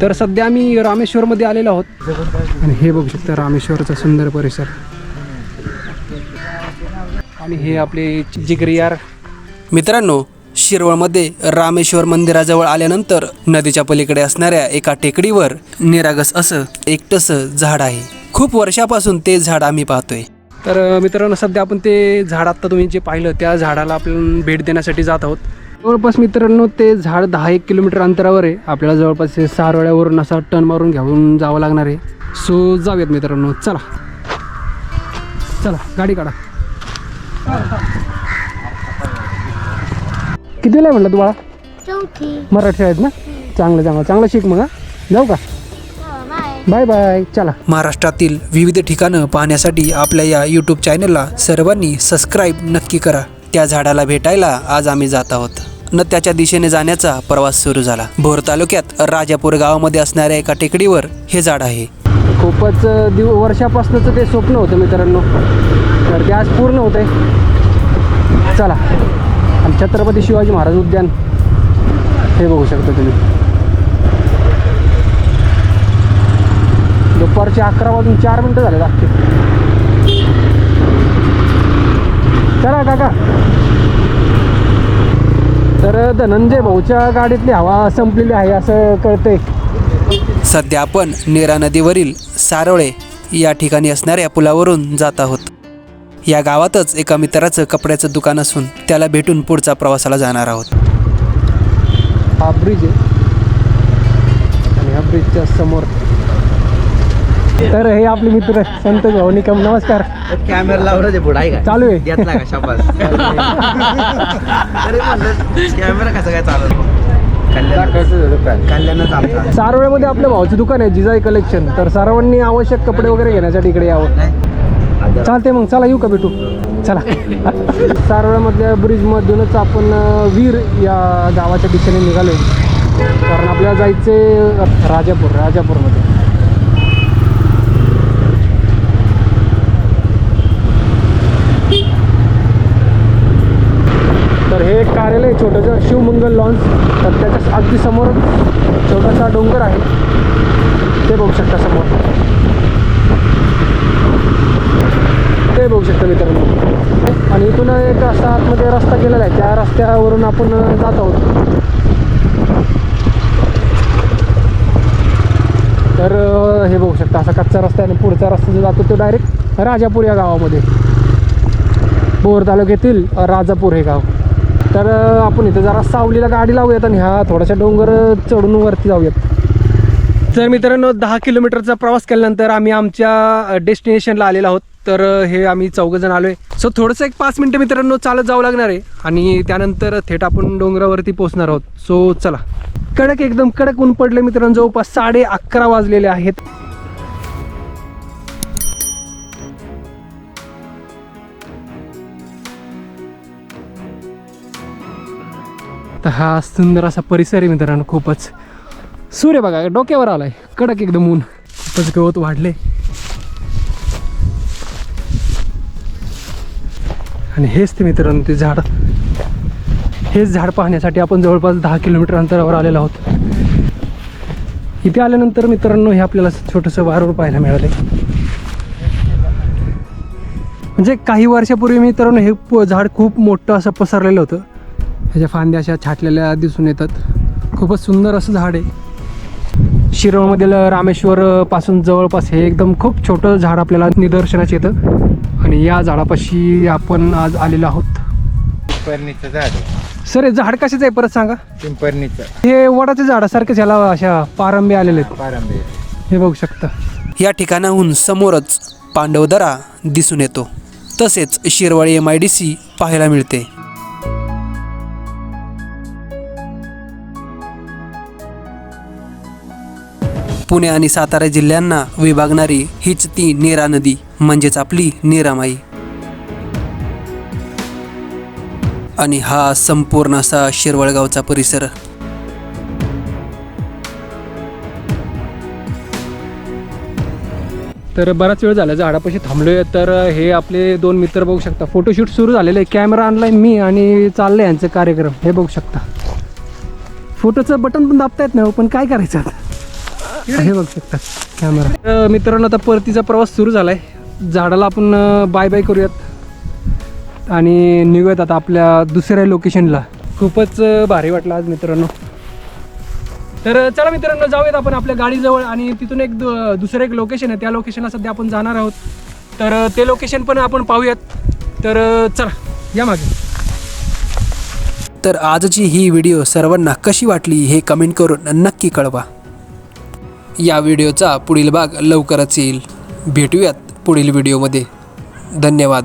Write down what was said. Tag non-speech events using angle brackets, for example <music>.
तर सध्या आम्ही रामेश्वरमध्ये आलेलो आहोत. आणि हे बघू शकता रामेश्वरचा सुंदर परिसर. आणि हे आपले जिगरी यार मित्रांनो शिरवळमध्ये रामेश्वर मंदिराजवळ आल्यानंतर नदीच्या पलीकडे असणाऱ्या एका टेकडीवर निरागस असं एकटंसं झाड आहे. खूप वर्षापासून ते झाड आम्ही पाहतोय. तर मित्रांनो सध्या आपण ते झाड आत्ता तुम्ही जे पाहिलं त्या झाडाला आपण भेट देण्यासाठी जात आहोत. जवळपास मित्रांनो ते झाड दहा एक किलोमीटर अंतरावर आहे. आपल्याला जवळपास हे सारवड्यावरून असा टर्न मारून घेऊन जावं लागणार आहे. सो जाऊयात मित्रांनो. चला. चला गाडी काढा. कितीला आहे म्हणलं तुम्हाला? चौथी. मराठी शाळेत ना? चांगलं चांगलं. चांगलं शिक मग हा. जाऊ का? बाय. Bye bye. चला. महाराष्ट्रातील विविध ठिकाणं पाहण्यासाठी आपल्या या यूट्यूब चॅनलला सर्वांनी सबस्क्राईब नक्की करा. त्या झाडाला भेटायला आज आम्ही जात आहोत. न त्याच्या दिशेने जाण्याचा प्रवास सुरू झाला. भोर तालुक्यात राजापूर गावामध्ये असणाऱ्या एका टेकडीवर हे झाड आहे. खूपच दिव वर्षापासूनचं ते स्वप्न होतं मित्रांनो. तर ते आज पूर्ण होत आहे चला. आणि छत्रपती शिवाजी महाराज उद्यान. हे बघू शकता तुम्ही. दुपारचे अकरा वाजून चार मिनटं झाले लागते चला काका. तर धनंजय भाऊच्या गाडीतली हवा संपलेली आहे असं कळतंय. सध्या आपण नेरा नदीवरील सारोळे या ठिकाणी असणाऱ्या पुलावरून जात आहोत. या गावातच एका मित्राचं कपड्याचं दुकान असून त्याला भेटून पुढचा प्रवासाला जाणार आहोत. हा ब्रिज आहे. आणि ह्या ब्रिजच्या समोर तर हे आपले मित्र संतोष भाऊ निकम नमस्कार. कॅमेरा लावलं ते पुढे आहे का? चालू आहे. घेतला का शाबास? <laughs> म्हणलं कॅमेरा कसं काय चालत सारोळ्यामध्ये आपल्या भाऊचं दुकान आहे जिजाई कलेक्शन तर सर्वांनी आवश्यक कपडे वगैरे घेण्यासाठी इकडे यावं. नाही. चालते मग चला येऊ का भेटू? चला. <laughs> सारोळ्यामधल्या ब्रिजमधूनच आपण वीर या गावाच्या दिशेने निघालो कारण आपल्याला जायचे राजापूर राजापूरमध्ये तर हे एक कार्यालय आहे छोटंसं शिवमंगल लॉन्स तर त्याच्या अगदी समोर छोटासा डोंगर आहे. ते बघू शकता समोर. ते बघू शकता मित्रांनो. आणि इथून एक असा आतमध्ये रस्ता गेलेला आहे. त्या रस्त्यावरून आपण जात आहोत. तर हे बघू शकता. असा कच्चा रस्ता आहे आणि पुढचा रस्ता जो जातो तो डायरेक्ट राजापूर या गावामध्ये. बोर तालुक्यातील राजापूर हे गाव. तर आपण इथं जरा सावलीला गाडी लावूयात आणि ह्या थोडासा डोंगर चढून वरती जाऊयात. तर मित्रांनो दहा किलोमीटरचा प्रवास केल्यानंतर आम्ही आमच्या डेस्टिनेशनला आलेलो आहोत. तर हे आम्ही चौघजण आलो आहे सो थोडंसं एक पाच मिनटं मित्रांनो चालत जावं लागणार आहे. आणि त्यानंतर थेट आपण डोंगरावरती पोहोचणार आहोत. सो चला. कडक एकदम कडक ऊन पडले मित्रांनो जवळपास साडे अकरा वाजलेले आहेत. तर हा सुंदर असा परिसर आहे मित्रांनो खूपच. सूर्य बघा डोक्यावर आलाय. कडक एकदम ऊन. खूपच गवत वाढले आणि हेच ते मित्रांनो ते झाड. हेच झाड पाहण्यासाठी आपण जवळपास दहा किलोमीटर अंतरावर आलेलो आहोत. इथे आल्यानंतर मित्रांनो हे आपल्याला छोटंसं वारूळ पाहायला मिळाले म्हणजे काही वर्षापूर्वी मित्रांनो हे प- झाड खूप मोठं असं पसरलेलं होतं. ह्याच्या फांद्या अशा छाटलेल्या दिसून येतात. खूपच सुंदर असं झाड आहे. शिरोळमधील रामेश्वर पासून जवळपास हे एकदम खूप छोटं झाड आपल्याला निदर्शनास येतं. आणि या झाडापाशी आपण आज आलेलो आहोत. पिंपरणीचं झाड आहे. सर हे झाड कशाचं आहे परत सांगा? पिंपरणीचं हे वडाच्या झाडासारखेच ह्याला अशा पारंबे आलेले आहेत. पारंबे हे बघू शकता. या ठिकाणाहून समोरच पांडवदरा दिसून येतो. तसेच Shirwali M I D C पाहायला मिळते. पुणे आणि सातारा जिल्ह्यांना विभागणारी हीच ती नेरा नदी म्हणजेच आपली नेरामाई. आणि हा संपूर्ण असा शिरवळगावचा परिसर. तर बराच वेळ झाला झाडापाशी थांबलोय. तर हे आपले दोन मित्र बघू शकता. फोटोशूट सुरू झालेलं आहे. कॅमेरा आणलाय मी आणि चाललंय यांचं कार्यक्रम. हे बघू शकता. फोटोचं बटन पण दाबता येत नाही हो, पण काय करायचं आता? हे बघ शकता कॅमेरा मित्रांनो आता परतीचा प्रवास सुरू झाला आहे झाडाला आपण बाय बाय करूयात. आणि निघूयात आता आपल्या दुसऱ्या लोकेशनला खूपच भारी वाटलं आज मित्रांनो. तर चला मित्रांनो जाऊयात आपण आपल्या गाडीजवळ आणि तिथून एक दुसरं एक लोकेशन आहे. त्या लोकेशनला सध्या आपण जाणार आहोत. तर ते लोकेशन पण आपण पाहूयात. तर चला या मागे. तर आजची ही व्हिडिओ सर्वांना कशी वाटली हे कमेंट करून नक्की कळवा. या व्हिडिओचा पुढील भाग लवकरच येईल. भेटूयात पुढील व्हिडिओमध्ये. धन्यवाद.